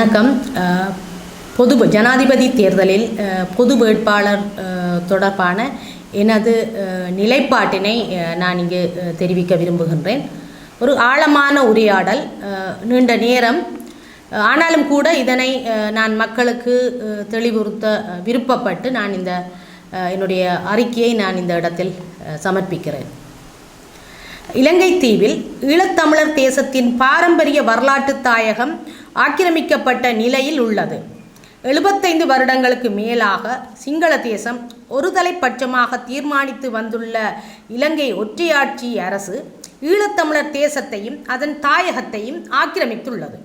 வணக்கம். பொது ஜனாதிபதி தேர்தலில் பொது வேட்பாளர் தொடர்பான எனது நிலைப்பாட்டினை நான் இங்கு தெரிவிக்க விரும்புகின்றேன். ஒரு ஆழமான உரையாடல் நீண்ட நேரம். ஆனாலும் கூட இதனை நான் மக்களுக்கு தெளிவுறுத்த விருப்பப்பட்டு நான் இந்த என்னுடைய அறிக்கையை நான் இந்த இடத்தில் சமர்ப்பிக்கிறேன். இலங்கை தீவில் ஈழத்தமிழர் தேசத்தின் பாரம்பரிய வரலாற்று தாயகம் ஆக்கிரமிக்கப்பட்ட நிலையில் உள்ளது. எழுபத்தைந்து வருடங்களுக்கு மேலாக சிங்கள தேசம் ஒருதலைப்பட்சமாக தீர்மானித்து வந்துள்ள இலங்கை ஒற்றையாட்சி அரசு ஈழத்தமிழர் தேசத்தையும் அதன் தாயகத்தையும் ஆக்கிரமித்துள்ளது.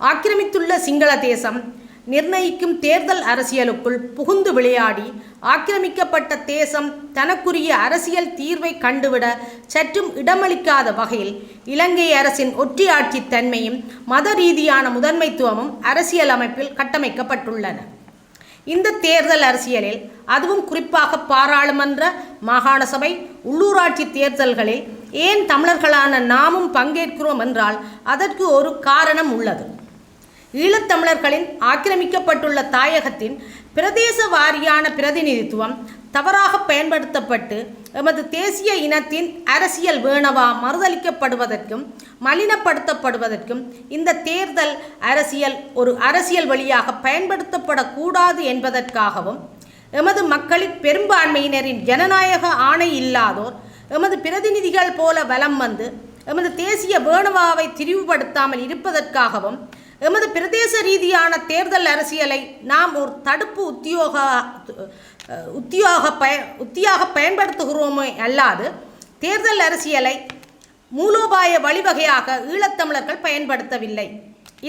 ஆக்கிரமித்துள்ள சிங்கள தேசம் நிர்ணயிக்கும் தேர்தல் அரசியலுக்குள் புகுந்து விளையாடி ஆக்கிரமிக்கப்பட்ட தேசம் தனக்குரிய அரசியல் தீர்வை கண்டுவிட சற்றும் இடமளிக்காத வகையில் இலங்கை அரசின் ஒற்றையாட்சி தன்மையும் மத ரீதியான முதன்மைத்துவமும் அரசியல் அமைப்பில் கட்டமைக்கப்பட்டுள்ளன. இந்த தேர்தல் அரசியலில் அதுவும் குறிப்பாக பாராளுமன்ற மாகாண சபை உள்ளூராட்சி தேர்தல்களில் ஏன் தமிழர்களான நாமும் பங்கேற்கிறோம் என்றால் அதற்கு ஒரு காரணம் உள்ளது. ஈழத்தமிழர்களின் ஆக்கிரமிக்கப்பட்டுள்ள தாயகத்தின் பிரதேச வாரியான பிரதிநிதித்துவம் தவறாக பயன்படுத்தப்பட்டு எமது தேசிய இனத்தின் அரசியல் வேணவா மறுதளிக்கப்படுவதற்கும் மலினப்படுத்தப்படுவதற்கும் இந்த தேர்தல் அரசியல் ஒரு அரசியல் வழியாக பயன்படுத்தப்படக்கூடாது என்பதற்காகவும் எமது மக்களின் பெரும்பான்மையினரின் ஜனநாயக ஆணை இல்லாதோர் எமது பிரதிநிதிகள் போல வலம் வந்து எமது தேசிய வேணுவாவை திரிவுபடுத்தாமல் இருப்பதற்காகவும் எமது பிரதேச ரீதியான தேர்தல் அரசியலை நாம் ஒரு தடுப்பு உத்தியோக உத்தியோக பய உத்தியாக பயன்படுத்துகிறோமே அல்லாது தேர்தல் அரசியலை மூலோபாய வழிவகையாக ஈழத்தமிழர்கள் பயன்படுத்தவில்லை.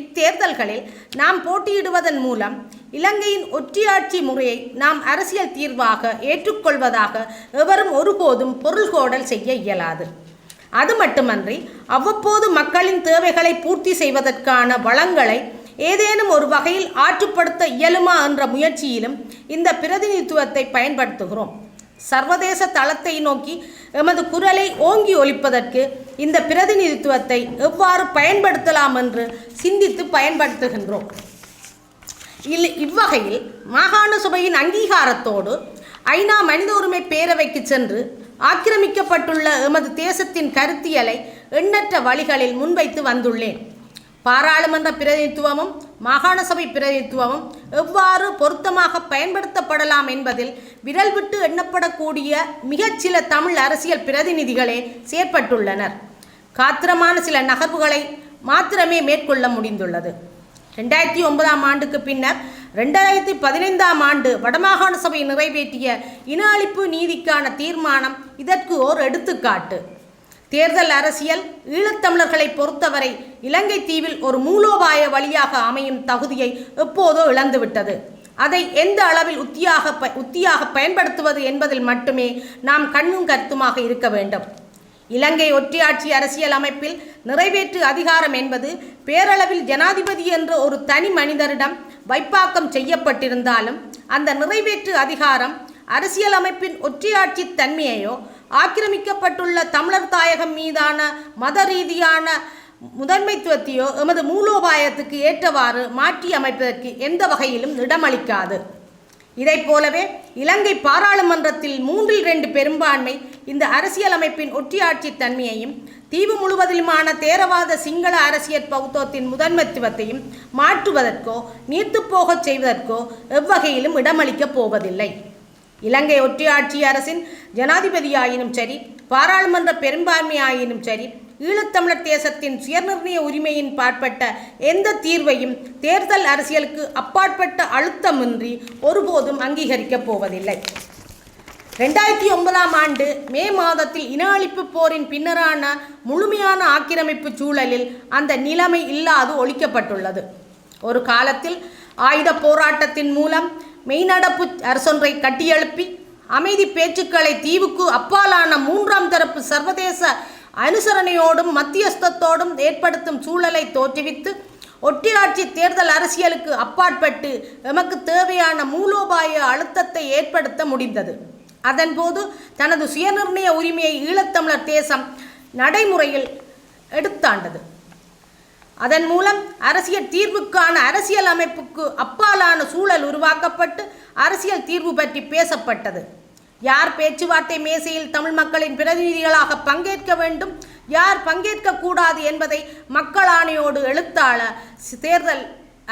இத்தேர்தல்களில் நாம் போட்டியிடுவதன் மூலம் இலங்கையின் ஒற்றியாட்சி முறையை நாம் அரசியல் தீர்வாக ஏற்றுக்கொள்வதாக எவரும் ஒருபோதும் பொருள்கோடல் செய்ய இயலாது. அது மட்டுமன்றி அவ்வப்போது மக்களின் தேவைகளை பூர்த்தி செய்வதற்கான வளங்களை ஏதேனும் ஒரு வகையில் ஆற்றுப்படுத்த இயலுமா என்ற முயற்சியிலும் இந்த பிரதிநிதித்துவத்தை பயன்படுத்துகிறோம். சர்வதேச தளத்தை நோக்கி எமது குரலை ஓங்கி ஒலிப்பதற்கு இந்த பிரதிநிதித்துவத்தை எவ்வாறு பயன்படுத்தலாம் என்று சிந்தித்து பயன்படுத்துகின்றோம். இல் இவ்வகையில் மாகாண சபையின் அங்கீகாரத்தோடு ஐநா மனித உரிமை பேரவைக்கு சென்று ஆக்கிரமிக்கப்பட்டுள்ள எமது தேசத்தின் கருத்தியலை எண்ணற்ற வழிகளில் முன்வைத்து வந்துள்ளேன். பாராளுமன்ற பிரதிநிதித்துவமும் மாகாண சபை பிரதிநிதித்துவமும் எவ்வாறு பொருத்தமாக பயன்படுத்தப்படலாம் என்பதில் விரல் விட்டு எண்ணப்படக்கூடிய மிகச்சில தமிழ் அரசியல் பிரதிநிதிகளே செயற்பட்டுள்ளனர். காத்திரமான சில நகர்வுகளை மாத்திரமே மேற்கொள்ள முடிந்துள்ளது. ரெண்டாயிரத்தி ஒன்பதாம் ஆண்டுக்கு பின்னர் ரெண்டாயிரத்தி பதினைந்தாம் ஆண்டு வடமாகாண சபை நிறைவேற்றிய இன அழிப்பு நீதிக்கான தீர்மானம் இதற்கு ஓர் எடுத்துக்காட்டு. தேர்தல் அரசியல் ஈழத்தமிழர்களை பொறுத்தவரை இலங்கை தீவில் ஒரு மூலோபாய வழியாக அமையும் தகுதியை எப்போதோ இழந்துவிட்டது. அதை எந்த அளவில் உத்தியாக ப உத்தியாக பயன்படுத்துவது என்பதில் மட்டுமே நாம் கண்ணும் கருத்துமாக இருக்க வேண்டும். இலங்கை ஒற்றையாட்சி அரசியல் அமைப்பில் நிறைவேற்று அதிகாரம் என்பது பேரளவில் ஜனாதிபதி என்ற ஒரு தனி மனிதரிடம் வைப்பாக்கம் செய்யப்பட்டிருந்தாலும் அந்த நிறைவேற்று அதிகாரம் அரசியலமைப்பின் ஒற்றியாட்சி ஒற்றையாட்சி தன்மையையோ ஆக்கிரமிக்கப்பட்டுள்ள தமிழர் தாயகம் மீதான மத ரீதியான முதன்மைத்துவத்தையோ எமது மூலோபாயத்துக்கு ஏற்றவாறு மாற்றி அமைப்பதற்கு எந்த வகையிலும் இடமளிக்காது. இதைப் போலவே இலங்கை பாராளுமன்றத்தில் மூன்றில் ரெண்டு பெரும்பான்மை இந்த அரசியலமைப்பின் ஒற்றியாட்சி தன்மையையும் தீவு முழுவதிலுமான தேரவாத சிங்கள அரசியல் பௌத்தத்தின் முதன்மைத்துவத்தையும் மாற்றுவதற்கோ நீர்த்துப்போகச் செய்வதற்கோ எவ்வகையிலும் இடமளிக்கப் போவதில்லை. இலங்கை ஒற்றியாட்சி அரசின் ஜனாதிபதியாயினும் சரி பாராளுமன்ற பெரும்பான்மையாயினும் சரி ஈழத்தமிழர் தேசத்தின் சுயநிர்ணய உரிமையின் பாற்பட்ட எந்த தீர்வையும் தேர்தல் அரசியலுக்கு அப்பாற்பட்ட அழுத்தமின்றி ஒருபோதும் அங்கீகரிக்கப் போவதில்லை. ரெண்டாயிரத்தி ஒன்பதாம் ஆண்டு மே மாதத்தில் இன அழிப்பு போரின் பின்னரான முழுமையான ஆக்கிரமிப்பு சூழலில் அந்த நிலைமை இல்லாது ஒழிக்கப்பட்டுள்ளது. ஒரு காலத்தில் ஆயுத போராட்டத்தின் மூலம் மெய்நடப்பு அரசொன்றை கட்டியெழுப்பி அமைதி பேச்சுக்களை தீவுக்கு அப்பாலான மூன்றாம் தரப்பு சர்வதேச அனுசரணையோடும் மத்தியஸ்தத்தோடும் ஏற்படுத்தும் சூழலை தோற்றுவித்து ஒட்டியாட்சி தேர்தல் அரசியலுக்கு அப்பாற்பட்டு எமக்கு தேவையான மூலோபாய அழுத்தத்தை ஏற்படுத்த முடிந்தது. அதன்போது தனது சுயநிர்ணய உரிமையை ஈழத்தமிழர் தேசம் நடைமுறையில் எடுத்தாண்டது. அதன் மூலம் அரசியல் தீர்வுக்கான அரசியல் அமைப்புக்கு அப்பாலான சூழல் உருவாக்கப்பட்டு அரசியல் தீர்வு பற்றி பேசப்பட்டது. யார் பேச்சுவார்த்தை மேசையில் தமிழ் மக்களின் பிரதிநிதிகளாக பங்கேற்க வேண்டும்? யார் பங்கேற்க கூடாது என்பதை மக்கள் ஆணையோடு எழுத்தாள தேர்தல்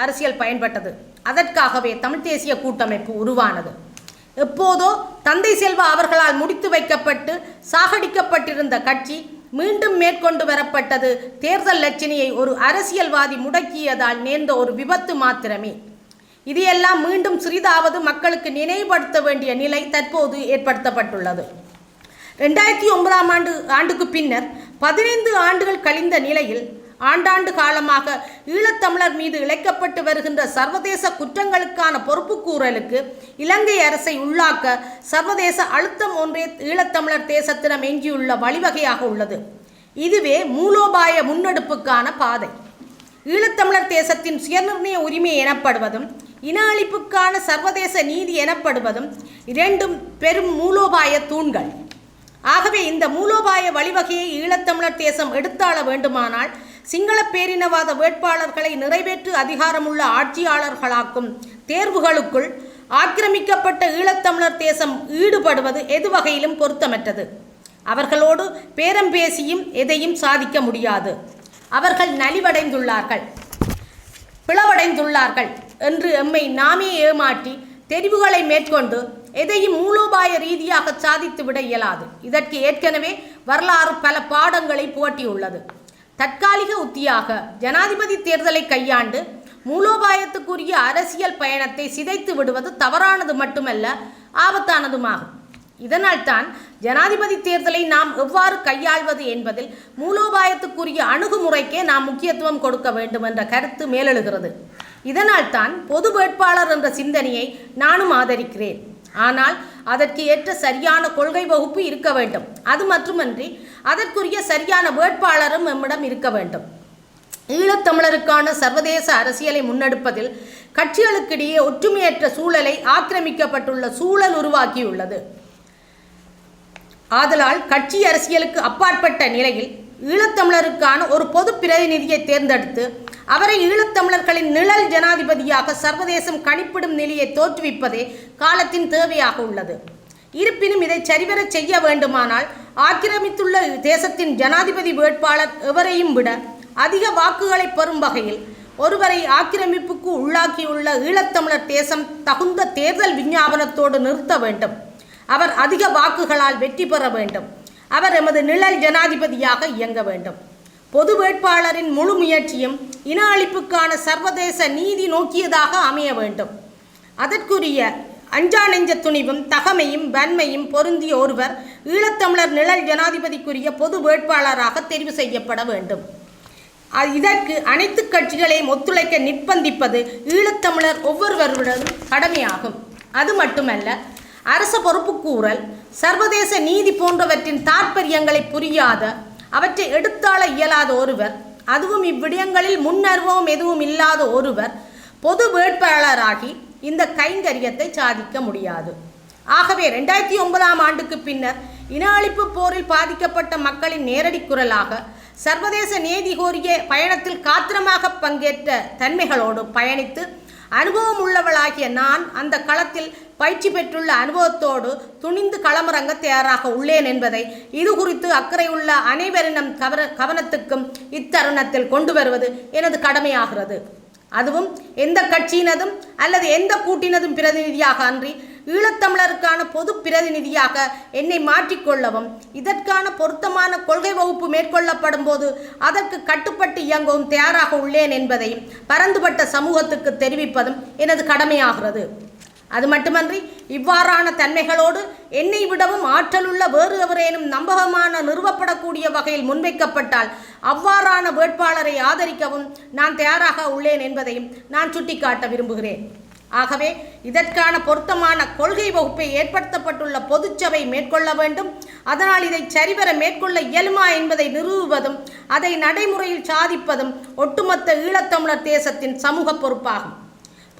அரசியல் பயன்பட்டது. அதற்காகவே தமிழ் தேசிய கூட்டமைப்பு உருவானது. எப்போதோ தந்தை செல்வா அவர்களால் முடித்து வைக்கப்பட்டு சாகடிக்கப்பட்டிருந்த கட்சி மீண்டும் மேற்கொண்டு வரப்பட்டது. தேர்தல் லட்சணியை ஒரு அரசியல்வாதி முடக்கியதால் நேர்ந்த ஒரு விபத்து மாத்திரமே. இதையெல்லாம் மீண்டும் சிறிதாவது மக்களுக்கு நினைவுபடுத்த வேண்டிய நிலை தற்போது ஏற்படுத்தப்பட்டுள்ளது. ரெண்டாயிரத்தி ஒன்பதாம் ஆண்டு ஆண்டுக்கு பின்னர் பதினைந்து ஆண்டுகள் கழிந்த நிலையில் ஆண்டாண்டு காலமாக ஈழத்தமிழர் மீது இழைக்கப்பட்டு வருகின்ற சர்வதேச குற்றங்களுக்கான பொறுப்புக்கூறலுக்கு இலங்கை அரசை உள்ளாக்க சர்வதேச அழுத்தம் ஒன்றே ஈழத்தமிழர் தேசத்திடம் எஞ்சியுள்ள வழிவகையாக உள்ளது. இதுவே மூலோபாய முன்னெடுப்புக்கான பாதை. ஈழத்தமிழர் தேசத்தின் சுயநிர்ணய உரிமை எனப்படுவதும் இன அழிப்புக்கான சர்வதேச நீதி எனப்படுவதும் இரண்டும் பெரும் மூலோபாய தூண்கள். ஆகவே இந்த மூலோபாய வழிவகையை ஈழத்தமிழர் தேசம் எடுத்தாள வேண்டுமானால் சிங்கள பேரினவாத வேட்பாளர்களை நிறைவேற்று அதிகாரமுள்ள ஆட்சியாளர்களாக்கும் தேர்வுகளுக்குள் ஆக்கிரமிக்கப்பட்ட ஈழத்தமிழர் தேசம் ஈடுபடுவது எது வகையிலும் பொருத்தமற்றது. அவர்களோடு பேரம் பேசியும் எதையும் சாதிக்க முடியாது. அவர்கள் நலிவடைந்துள்ளார்கள். பிளவடைந்துள்ளார்கள். என்று எம்மை நாமே ஏமாற்றி தெரிவுகளை மேற்கொண்டு எதையும் மூலோபாய ரீதியாக சாதித்து விட இயலாது. இதற்கு ஏற்கனவே வரலாறு பல பாடங்களை புகட்டியுள்ளது. தற்காலிக உத்தியாக ஜனாதிபதி தேர்தலை கையாண்டு மூலோபாயத்துக்குரிய அரசியல் பயணத்தை சிதைத்து விடுவது தவறானது மட்டுமல்ல ஆபத்தானதுமாகும். இதனால்தான் ஜனாதிபதி தேர்தலை நாம் எவ்வாறு கையாள்வது என்பதில் மூலோபாயத்துக்குரிய அணுகுமுறைக்கே நாம் முக்கியத்துவம் கொடுக்க வேண்டும் என்ற கருத்து மேலெழுகிறது. இதனால்தான் பொது வேட்பாளர் என்ற சிந்தனையை நானும் ஆதரிக்கிறேன். ஆனால் அதற்கு ஏற்ற சரியான கொள்கை வகுப்பு இருக்க வேண்டும். அது மட்டுமன்றி அதற்குரிய சரியான வேட்பாளரும் நம்மிடம் இருக்க வேண்டும். ஈழத்தமிழருக்கான சர்வதேச அரசியலை முன்னெடுப்பதில் கட்சிகளுக்கிடையே ஒற்றுமையற்ற சூழலை ஆக்கிரமிக்கப்பட்டுள்ள சூழல் உருவாக்கியுள்ளது. ஆதலால் கட்சி அரசியலுக்கு அப்பாற்பட்ட நிலையில் ஈழத்தமிழருக்கான ஒரு பொது பிரதிநிதியை தேர்ந்தெடுத்து அவரை ஈழத்தமிழர்களின் நிழல் ஜனாதிபதியாக சர்வதேசம் கணிப்பிடும் நிலையை தோற்றுவிப்பதே காலத்தின் தேவையாக உள்ளது. இருப்பினும் இதை சரிவரச் செய்ய வேண்டுமானால் ஆக்கிரமித்துள்ள தேசத்தின் ஜனாதிபதி வேட்பாளர் எவரையும் விட அதிக வாக்குகளை பெறும் வகையில் ஒருவரை ஆக்கிரமிப்புக்கு உள்ளாக்கியுள்ள ஈழத்தமிழர் தேசம் தகுந்த தேர்தல் விஞ்ஞாபனத்தோடு நிறுத்த வேண்டும். அவர் அதிக வாக்குகளால் வெற்றி பெற வேண்டும். அவர் எமது நிழல் ஜனாதிபதியாக இயங்க வேண்டும். பொது வேட்பாளரின் முழு முயற்சியும் இன அழிப்புக்கான சர்வதேச நீதி நோக்கியதாக அமைய வேண்டும். அதற்குரிய அஞ்சா நெஞ்ச துணிவும் தகமையும் வன்மையும் பொருந்திய ஒருவர் ஈழத்தமிழர் நிழல் ஜனாதிபதிக்குரிய பொது வேட்பாளராக தெரிவு செய்யப்பட வேண்டும். இதற்கு அனைத்து கட்சிகளையும் ஒத்துழைக்க நிர்பந்திப்பது ஈழத்தமிழர் ஒவ்வொருவருடனும் கடமையாகும். அது மட்டுமல்ல அரச பொறுப்புக்கூறல் சர்வதேச நீதி போன்றவற்றின் தாற்பயங்களை புரியாத அவற்றை எடுத்தாள இயலாத ஒருவர். அதுவும் இவ்விடயங்களில் முன்னர்வம் எதுவும் இல்லாத ஒருவர் பொது வேட்பாளராகி இந்த கைங்கரியத்தை சாதிக்க முடியாது. ஆகவே ரெண்டாயிரத்தி ஒன்பதாம் ஆண்டுக்கு பின்னர் இன அழிப்பு போரில் பாதிக்கப்பட்ட மக்களின் நேரடி குரலாக சர்வதேச நீதி கோரிய பயணத்தில் காத்திரமாக பங்கேற்ற தன்மைகளோடு பயணித்து அனுபவம் உள்ளவளாகிய நான் அந்த களத்தில் பயிற்சி பெற்றுள்ள அனுபவத்தோடு துணிந்து களமிறங்க தயாராக உள்ளேன் என்பதை இது குறித்து அக்கறையுள்ள அனைவரினம் கவன கவனத்துக்கும் இத்தருணத்தில் கொண்டு வருவது எனது கடமையாகிறது. அதுவும் எந்த கட்சியினதும் அல்லது எந்த கூட்டினதும் பிரதிநிதியாக அன்றி ஈழத்தமிழருக்கான பொது பிரதிநிதியாக என்னை மாற்றிக்கொள்ளவும் இதற்கான பொருத்தமான கொள்கை வகுப்பு மேற்கொள்ளப்படும் போது அதற்கு கட்டுப்பட்டு இயங்கவும் தயாராக உள்ளேன் என்பதையும் பரந்துபட்ட சமூகத்துக்கு தெரிவிப்பதும் எனது கடமையாகிறது. அது மட்டுமன்றி இவ்வாறான தன்மைகளோடு என்னை விடவும் ஆற்றலுள்ள வேறு எவரேனும் நம்பகமான நிறுவப்படக்கூடிய வகையில் முன்வைக்கப்பட்டால் அவ்வாறான வேட்பாளரை ஆதரிக்கவும் நான் தயாராக உள்ளேன் என்பதையும் நான் சுட்டிக்காட்ட விரும்புகிறேன். ஆகவே இதற்கான பொருத்தமான கொள்கை வகுப்பை ஏற்படுத்தப்பட்டுள்ள பொதுச்சபை மேற்கொள்ள வேண்டும். அதனால் இதை சரிவர மேற்கொள்ள இயலுமா என்பதை நிறுவுவதும் அதை நடைமுறையில் சாதிப்பதும் ஒட்டுமொத்த ஈழத்தமிழர் தேசத்தின் சமூக பொறுப்பாகும்.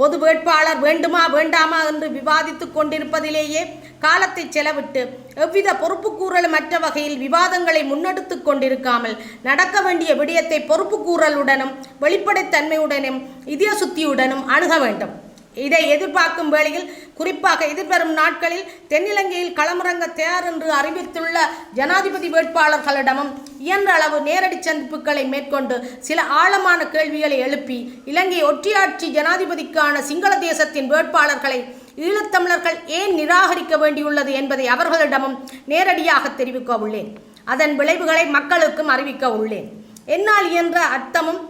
பொது வேட்பாளர் வேண்டுமா வேண்டாமா என்று விவாதித்துக் கொண்டிருப்பதிலேயே காலத்தை செலவிட்டு எவ்வித பொறுப்புக்கூறலும் மற்ற வகையில் விவாதங்களை முன்னெடுத்து கொண்டிருக்காமல் நடக்க வேண்டிய விடயத்தை பொறுப்புக்கூறலுடனும் வெளிப்படைத்தன்மையுடனும் இதய சுத்தியுடனும் அணுக வேண்டும். இதை எதிர்பார்க்கும் வேளையில் குறிப்பாக எதிர்வரும் நாட்களில் தென்னிலங்கையில் களமிறங்க தயார் என்று அறிவித்துள்ள ஜனாதிபதி வேட்பாளர்களிடமும் இயன்ற அளவு நேரடி சந்திப்புகளை மேற்கொண்டு சில ஆழமான கேள்விகளை எழுப்பி இலங்கை ஒற்றையாட்சி ஜனாதிபதிக்கான சிங்கள தேசத்தின் வேட்பாளர்களை ஈழத்தமிழர்கள் ஏன் நிராகரிக்க வேண்டியுள்ளது என்பதை அவர்களிடமும் நேரடியாக தெரிவிக்க உள்ளேன். அதன் விளைவுகளை மக்களுக்கும் அறிவிக்க உள்ளேன். என்னால் இயன்ற அர்த்தமும்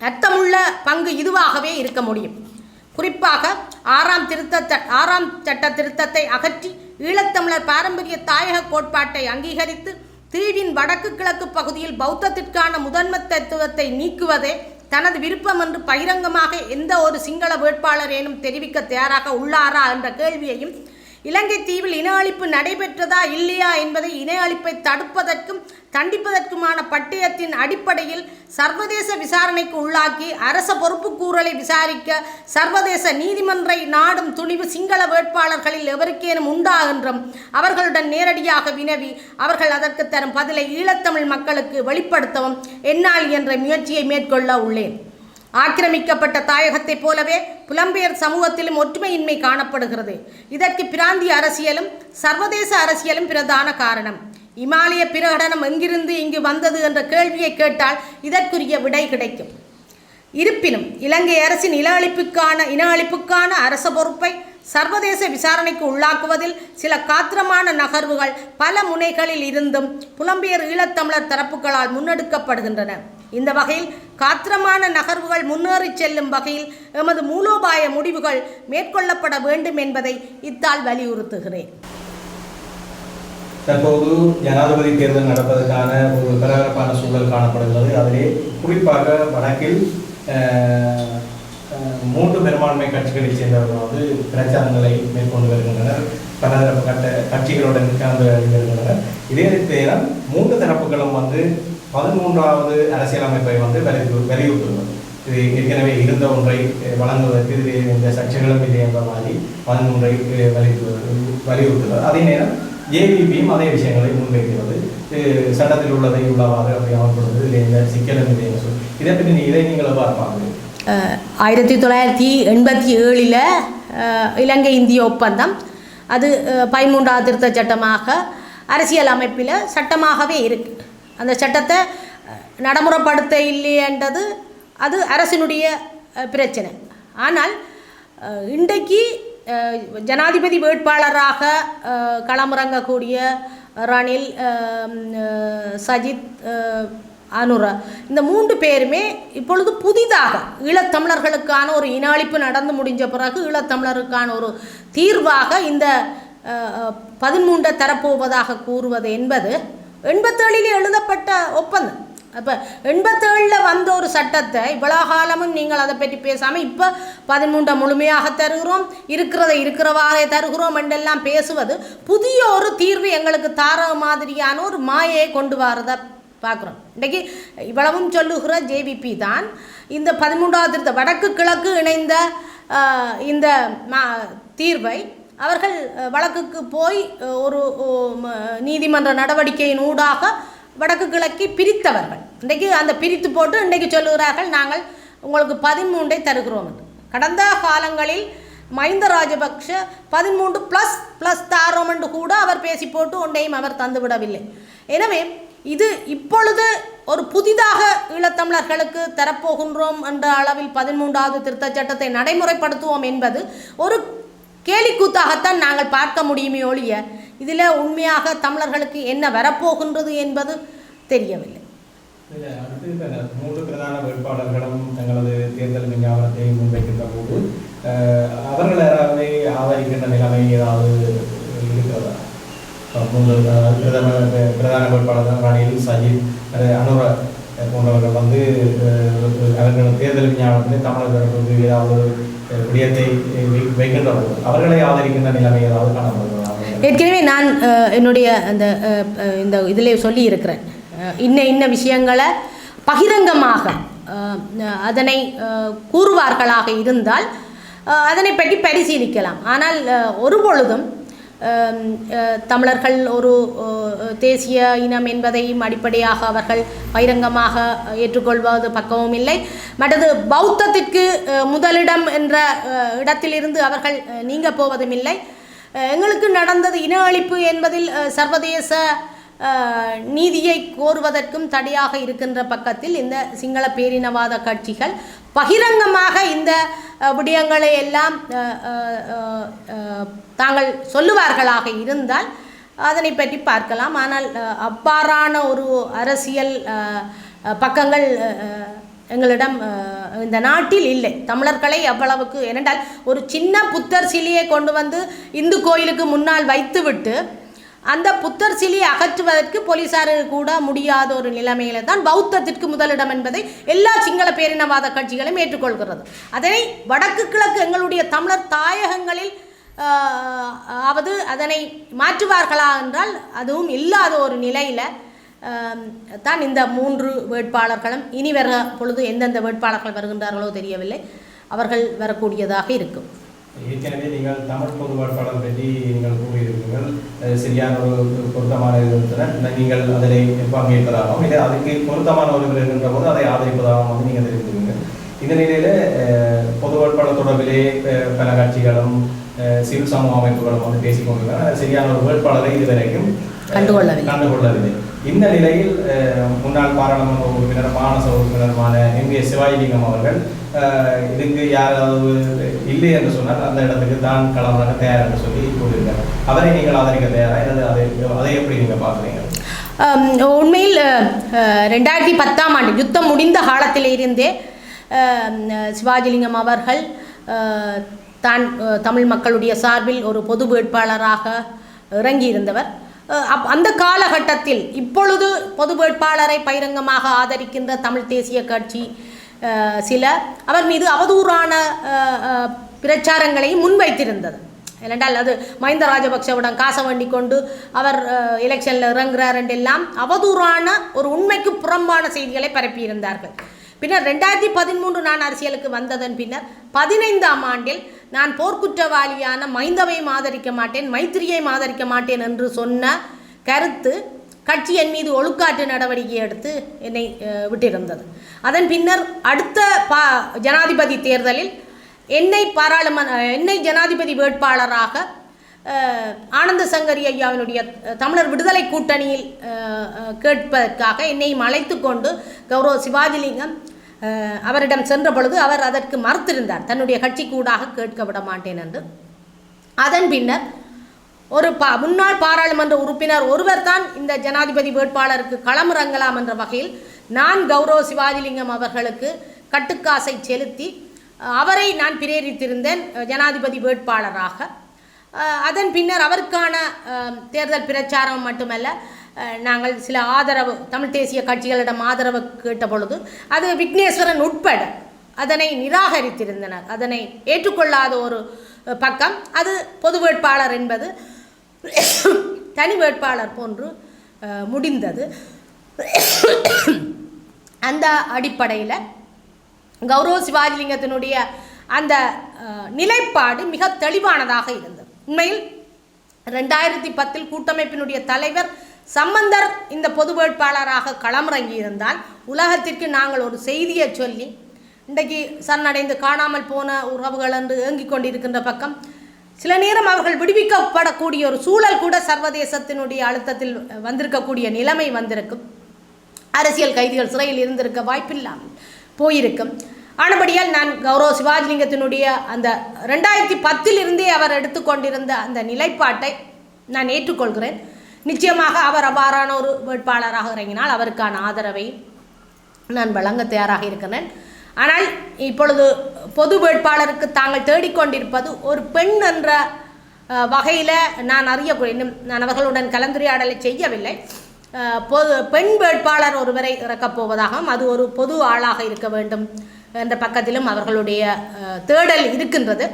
அர்த்தமுள்ள பங்கு இதுவாகவே இருக்க முடியும். குறிப்பாக ஆறாம் திருத்த ஆறாம் சட்ட திருத்தத்தை அகற்றி ஈழத்தமிழர் பாரம்பரிய தாயக கோட்பாட்டை அங்கீகரித்து தீவின் வடக்கு கிழக்கு பகுதியில் பௌத்தத்திற்கான முதன்மை தத்துவத்தை நீக்குவதே தனது விருப்பம் என்று பகிரங்கமாக எந்த ஒரு சிங்கள வேட்பாளரேனும் தெரிவிக்க தயாராக உள்ளாரா என்ற கேள்வியையும் இலங்கை தீவில் இன அழிப்பு நடைபெற்றதா இல்லையா என்பதை இன அழிப்பை தடுப்பதற்கும் தண்டிப்பதற்குமான பட்டயத்தின் அடிப்படையில் சர்வதேச விசாரணைக்கு உள்ளாக்கி அரச பொறுப்புக்கூறலை விசாரிக்க சர்வதேச நீதிமன்றை நாடும் துணிவு சிங்கள வேட்பாளர்களில் எவருக்கேனும் உண்டா என்றும் அவர்களுடன் நேரடியாக வினவி அவர்கள் அதற்கு தரும் பதிலை ஈழத்தமிழ் மக்களுக்கு வெளிப்படுத்தவும் என்னால் என்ற முயற்சியை மேற்கொள்ள உள்ளேன். ஆக்கிரமிக்கப்பட்ட தாயகத்தைப் போலவே புலம்பெயர் சமூகத்திலும் ஒற்றுமையின்மை காணப்படுகிறது. இதற்கு பிராந்திய அரசியலும் சர்வதேச அரசியலும் பிரதான காரணம். இமாலய பிரகடனம் எங்கிருந்து இங்கு வந்தது என்ற கேள்வியை கேட்டால் இதற்குரிய விடை கிடைக்கும். இருப்பினும் இலங்கை அரசின் இன அழிப்புக்கான இன அழிப்புக்கான அரச பொறுப்பை சர்வதேச விசாரணைக்கு உள்ளாக்குவதில் சில காத்திரமான நகர்வுகள் பல முனைகளில் இருந்தும் புலம்பெயர் ஈழத்தமிழர் தரப்புகளால் முன்னெடுக்கப்படுகின்றன. இந்த வகையில் காத்திரமான நகர்வுகள் முன்னேறி செல்லும் வகையில் எமது மூலோபாய முடிவுகள் மேற்கொள்ளப்பட வேண்டும் என்பதை இத்தால் வலியுறுத்துகிறேன். தற்போது ஜனாதிபதி தேர்தல் நடப்பதற்கான ஒரு பரபரப்பான சூழல் காணப்படுகிறது. அதிலே குறிப்பாக வடக்கில் மூன்று பெரும்பான்மை கட்சிகளைச் சேர்ந்தவர்கள் வந்து பிரச்சாரங்களை மேற்கொண்டு வருகின்றனர். பலதரப்பு கட்ட கட்சிகளுடன் கலந்து வருகின்றனர் இதே நேரம் மூன்று தரப்புகளும் வந்து பதிமூன்றாவது அரசியலமைப்பை வந்து வலியுறு வலியுறுத்துகிறது இது ஏற்கனவே இருந்த ஒன்றை வழங்குவதற்கு இது எந்த சர்ச்சைகளும் இல்லை என்ற மாதிரி பதினொன்றை அஹ், வலியுறுத்து வலியுறுத்துகிறது அதே நேரம் ஏபிபியும் அதே விஷயங்களை முன்வைக்கிறது. சட்டத்தில் உள்ளதை உள்ளவாறு அப்படி அமல்படுவது இல்லை எந்த சிக்கலும் இல்லை என்று சொல்லி இதை பற்றி இதை நீங்கள் எவ்வாறு பார்க்குறீங்க ஆயிரத்தி தொள்ளாயிரத்தி எண்பத்தி ஏழில் இலங்கை இந்திய ஒப்பந்தம். அது பதிமூன்றாவது திருத்த சட்டமாக அரசியல் அமைப்பில் சட்டமாகவே இருக்குது அந்த சட்டத்தை நடைமுறைப்படுத்த இல்லையன்றது அது அரசினுடைய பிரச்சனை. ஆனால் இன்றைக்கு ஜனாதிபதி வேட்பாளராக களமிறங்கக்கூடிய ரணில் சஜித் அனுரா இந்த மூன்று பேருமே இப்பொழுது புதிதாக ஈழத்தமிழர்களுக்கான ஒரு இனாளிப்பு நடந்து முடிஞ்ச பிறகு ஈழத்தமிழருக்கான ஒரு தீர்வாக இந்த பதிமூன்றை தரப்போவதாக கூறுவது என்பது எண்பத்தேழில் எழுதப்பட்ட ஒப்பந்தம். அப்போ எண்பத்தேழில் வந்த ஒரு சட்டத்தை இவ்வளோ காலமும் நீங்கள் அதை பற்றி பேசாமல் இப்போ பதிமூன்றை முழுமையாக தருகிறோம் இருக்கிறதை இருக்கிறவாக தருகிறோம் என்றெல்லாம் பேசுவது புதிய ஒரு தீர்வு எங்களுக்கு தார மாதிரியான ஒரு மாயையை கொண்டு வரதை பார்க்குறோம். இன்றைக்கி இவ்வளவும் சொல்லுகிற ஜேவிபி தான் இந்த பதிமூன்றாவது திருத்த வடக்கு கிழக்கு இணைந்த இந்த மா தீர்வை அவர்கள் வழக்குக்கு போய் ஒரு நீதிமன்ற நடவடிக்கையின் ஊடாக வடக்கு கிழக்கி பிரித்தவர்கள். இன்றைக்கு அந்த பிரித்து போட்டு இன்றைக்கு சொல்லுகிறார்கள் நாங்கள் உங்களுக்கு பதிமூன்றை தருகிறோம் என்று. கடந்த காலங்களில் மஹிந்த ராஜபக்ஷ பதிமூன்று ப்ளஸ் ப்ளஸ் தாரோம் என்று கூட அவர் பேசி போட்டு ஒன்றையும் அவர் தந்துவிடவில்லை எனவே இது இப்பொழுது ஒரு புதிதாக ஈழத்தமிழர்களுக்கு தரப்போகின்றோம் என்ற அளவில் பதிமூன்றாவது திருத்தச் சட்டத்தை நடைமுறைப்படுத்துவோம் என்பது ஒரு கேலிக்கூத்தாகத்தான் நாங்கள் பார்க்க முடியுமே ஒழிய இதில் உண்மையாக தமிழர்களுக்கு என்ன வரப்போகின்றது என்பது தெரியவில்லை. மூன்று பிரதான வேட்பாளர்களும் தங்களது தேர்தல் விஞ்ஞாபனத்தை முன்வைக்கின்ற போது அவர்கள் யாராவது ஆதரிக்கின்ற நிலைமை ஏதாவது இருக்கிறதா? மூன்று பிரதம பிரதான வேட்பாளர்கள் ரணில் சஜித் அனுர போன்றவர்கள் வந்து அஹ், அவர்கள் தேர்தல் விஞ்ஞாபனத்தில் தமிழர்களுக்கு ஏதாவது விடயத்தை அஹ், வை- அவர்களை ஆதரிக்கின்ற நிலைமை ஏதாவது காணப்படுகிறதா? ஏற்கனவே நான் என்னுடைய அந்த இந்த இதில் சொல்லி இருக்கிறேன் இன்ன இன்ன விஷயங்களை பகிரங்கமாக அதனை கூறுவார்களாக இருந்தால் அதனை பற்றி பரிசீலிக்கலாம். ஆனால் அஹ், ஒரு பொழுதும் தமிழர்கள் ஒரு தேசிய இனம் என்பதையும் அடிப்படையாக அவர்கள் பகிரங்கமாக ஏற்றுக்கொள்வது பக்கமும் இல்லை. மற்றது பௌத்தத்திற்கு முதலிடம் என்ற இடத்திலிருந்து அவர்கள் நீங்க போவதும் இல்லை. எங்களுக்கு நடந்தது இன அழிப்பு என்பதில் சர்வதேச நீதியை கோருவதற்கும் தடையாக இருக்கின்ற பக்கத்தில் இந்த சிங்கள பேரினவாத கட்சிகள் பகிரங்கமாக இந்த விடயங்களை எல்லாம் தாங்கள் சொல்லுவார்களாக இருந்தால் அதனை பற்றி பார்க்கலாம். ஆனால் அப்பாறான அவ்வாறான ஒரு அரசியல் பக்கங்கள் எங்களிடம் இந்த நாட்டில் இல்லை. தமிழர்களை அவ்வளவுக்கு ஏனென்றால் ஒரு சின்ன புத்தர் சிலையை கொண்டு வந்து இந்து கோயிலுக்கு முன்னால் வைத்துவிட்டு அந்த புத்தர் சிலையை அகற்றுவதற்கு போலீசார் கூட முடியாத ஒரு நிலைமையில தான் பௌத்தத்திற்கு முதலிடம் என்பதை எல்லா சிங்கள பேரினவாத கட்சிகளும் ஏற்றுக்கொள்கிறது. அதனை வடக்கு கிழக்கு எங்களுடைய தமிழர் தாயகங்களில் அவது அதனை மாற்றுவார்களா என்றால் அதுவும் இல்லாத ஒரு நிலையில் தான் இந்த மூன்று வேட்பாளர்களும் இனி வர பொழுது எந்தெந்த வேட்பாளர்கள் வருகின்றார்களோ தெரியவில்லை. அவர்கள் வரக்கூடியதாக இருக்கும். ஏற்கனவே நீங்கள் தமிழ் பொது வேட்பாளர் பற்றி நீங்கள் கூறியிருக்கீர்கள் சரியான ஒரு பொருத்தமான இருந்தன நீங்கள் அதில் பங்கேற்பதாகவும் இல்லை அதுக்கு பொருத்தமான ஒருவர் இருக்கின்ற போது அதை ஆதரிப்பதாகவும் வந்து நீங்கள் தெரிவித்துள்ளீங்க இந்த நிலையில் பொது வேட்பாளர் தொடர்பிலே பல கட்சிகளும் சிவில் சமூக அமைப்புகளும் வந்து பேசிக் கொண்டிருக்கிறாங்க சரியான ஒரு வேட்பாளரை இதுவரைக்கும் கண்டுகொள்ளவில்லை. கண்டுகொள்ளவில்லை. இந்த நிலையில் முன்னாள் பாராளுமன்ற உறுப்பினர் மானச உறுப்பினருமான எம். கே சிவாஜிலிங்கம் அவர்கள் இதுக்கு யாராவது இல்லை என்று சொன்னால் அந்த இடத்துக்கு தான் களமாக தயார் என்று சொல்லி கூறியிருக்கார். அவரை நீங்கள் ஆதரிக்க தயாரா? அல்லது அதை அதை எப்படி நீங்க பார்க்குறீங்க? உண்மையில் ரெண்டாயிரத்தி பத்தாம் ஆண்டு யுத்தம் முடிந்த காலத்தில் இருந்தே சிவாஜிலிங்கம் அவர்கள் தான் தமிழ் மக்களுடைய சார்பில் ஒரு பொது வேட்பாளராக இறங்கியிருந்தவர். அப் அந்த காலகட்டத்தில் இப்பொழுது பொது வேட்பாளரை பகிரங்கமாக ஆதரிக்கின்ற தமிழ் தேசிய கட்சி சில அவர் மீது அவதூறான பிரச்சாரங்களையும் முன்வைத்திருந்தது. ஏனென்றால் அது மஹிந்த ராஜபக்சவிடம் காசை வண்டி கொண்டு அவர் எலெக்ஷனில் இறங்குறார் என்றெல்லாம் அவதூறான ஒரு உண்மைக்கு புறம்பான செய்திகளை பரப்பியிருந்தார்கள். பின்னர் ரெண்டாயிரத்தி பதிமூன்று நான் அரசியலுக்கு வந்ததன் பின்னர் பதினைந்தாம் ஆண்டில் நான் போர்க்குற்றவாளியான மைந்தவையும் ஆதரிக்க மாட்டேன் மைத்திரியை ஆதரிக்க மாட்டேன் என்று சொன்ன கருத்து கட்சி என் மீது ஒழுக்காற்று நடவடிக்கை எடுத்து என்னை விட்டிருந்தது. அதன் பின்னர் அடுத்த பா ஜனாதிபதி தேர்தலில் என்னை பாராளுமன்ற என்னை ஜனாதிபதி வேட்பாளராக ஆனந்த சங்கரி ஐயாவினுடைய தமிழர் விடுதலை கூட்டணியில் கேட்பதற்காக என்னையும் அழைத்து கொண்டு கௌரவ சிவாஜிலிங்கம் அவரிடம் சென்ற பொழுது அவர் அதற்கு மறுத்திருந்தார். தன்னுடைய கட்சி கூடாக கேட்க விட மாட்டேன் என்று. அதன் பின்னர் ஒரு பா முன்னாள் பாராளுமன்ற உறுப்பினர் ஒருவர் தான் இந்த ஜனாதிபதி வேட்பாளருக்கு களமிறங்கலாம் என்ற வகையில் நான் கௌரவ சிவாஜிலிங்கம் அவர்களுக்கு கட்டுக்காசை செலுத்தி அவரை நான் பிரேரித்திருந்தேன் ஜனாதிபதி வேட்பாளராக. அதன் பின்னர் அவருக்கான தேர்தல் பிரச்சாரம் மட்டுமல்ல நாங்கள் சில ஆதரவு தமிழ் தேசிய கட்சிகளிடம் ஆதரவு கேட்ட பொழுது அது விக்னேஸ்வரன் உட்பட அதனை நிராகரித்திருந்தனர். அதனை ஏற்றுக்கொள்ளாத ஒரு பக்கம் அது பொது வேட்பாளர் என்பது தனி வேட்பாளர் போன்று முடிந்தது. அந்த அடிப்படையில் கௌரவ சிவாஜிலிங்கத்தினுடைய அந்த நிலைப்பாடு மிக தெளிவானதாக இருந்தது. உண்மையில் ரெண்டாயிரத்தி பத்தில் கூட்டமைப்பினுடைய தலைவர் சம்பந்தர் இந்த பொது வேட்பாளராக களமிறங்கியிருந்தால் உலகத்திற்கு நாங்கள் ஒரு செய்தியை சொல்லி இன்றைக்கு சரணடைந்து காணாமல் போன உறவுகள் என்று ஏங்கிக் கொண்டிருக்கின்ற பக்கம் சில நேரம் அவர்கள் விடுவிக்கப்படக்கூடிய ஒரு சூழல் கூட சர்வதேசத்தினுடைய அழுத்தத்தில் வந்திருக்கக்கூடிய நிலைமை வந்திருக்கும். அரசியல் கைதிகள் சிறையில் இருந்திருக்க வாய்ப்பில்லாமல் போயிருக்கும். ஆனபடியால் நான் கௌரவ சிவாஜிலிங்கத்தினுடைய அந்த ரெண்டாயிரத்தி பத்திலிருந்தே அவர் எடுத்துக்கொண்டிருந்த அந்த நிலைப்பாட்டை நான் ஏற்றுக்கொள்கிறேன். நிச்சயமாக அவர் அவ்வாறான ஒரு வேட்பாளராக இறங்கினால் அவருக்கான ஆதரவை நான் வழங்க தயாராக இருக்கிறேன் ஆனால் இப்பொழுது பொது வேட்பாளருக்கு தாங்கள் தேடிக்கொண்டிருப்பது ஒரு பெண் என்ற வகையில் நான் அறியக்கூடிய இன்னும் நான் அவர்களுடன் கலந்துரையாடலை செய்யவில்லை. பொது பெண் வேட்பாளர் ஒருவரை இறக்கப் போவதாகவும் அது ஒரு பொது ஆளாக இருக்க வேண்டும் என்ற பக்கத்திலும் அவர்களுடைய தேடல் இருக்கின்றது.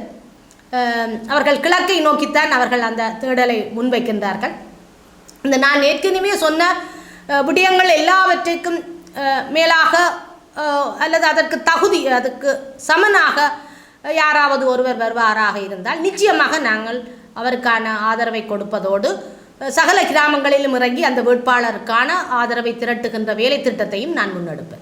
அவர்கள் கிழக்கை நோக்கித்தான் அவர்கள் அந்த தேடலை முன்வைக்கின்றார்கள். இந்த நான் ஏற்கனவே சொன்ன விடயங்கள் எல்லாவற்றிற்கும் மேலாக அல்லது அதற்கு தகுதி அதுக்கு சமனாக யாராவது ஒருவர் வருவாராக இருந்தால் நிச்சயமாக நாங்கள் அவருக்கான ஆதரவை கொடுப்பதோடு சகல கிராமங்களிலும் இறங்கி அந்த வேட்பாளருக்கான ஆதரவை திரட்டுகின்ற வேலை திட்டத்தையும் நான் முன்னெடுப்பேன்.